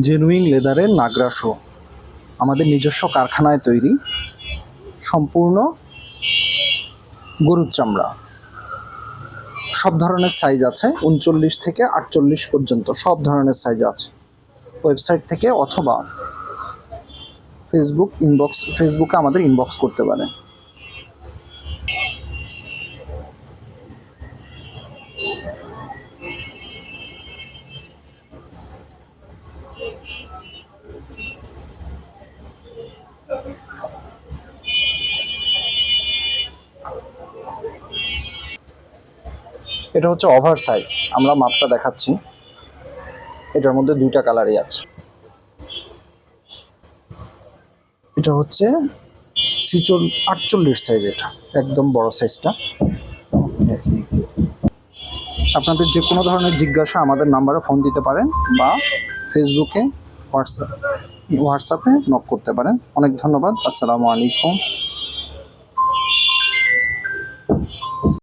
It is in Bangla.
জেনুইন লেদারের নাগরা শো। আমাদের নিজস্ব কারখানায় তৈরি, সম্পূর্ণ গরুর চামড়া। সব ধরনের সাইজ আছে, উনচল্লিশ থেকে আটচল্লিশ পর্যন্ত সব ধরনের সাইজ আছে। ওয়েবসাইট থেকে অথবা ফেসবুক ইনবক্স ফেসবুকে আমাদের ইনবক্স করতে পারেন। এটা হচ্ছে ওভার সাইজ আমরা মাপটা দেখাচ্ছি। এটার মধ্যে দুইটা কালারই আছে। এটা হচ্ছে সিচল আটচল্লিশ সাইজ এটা। একদম বড় সাইজটা আপনাদের যে কোনো ধরনের জিজ্ঞাসা আমাদের নাম্বারে ফোন দিতে পারেন বা ফেসবুকে হোয়াটসঅ্যাপ হোয়াটসঅ্যাপে নক করতে পারেন। অনেক ধন্যবাদ। আসসালামু আলাইকুম।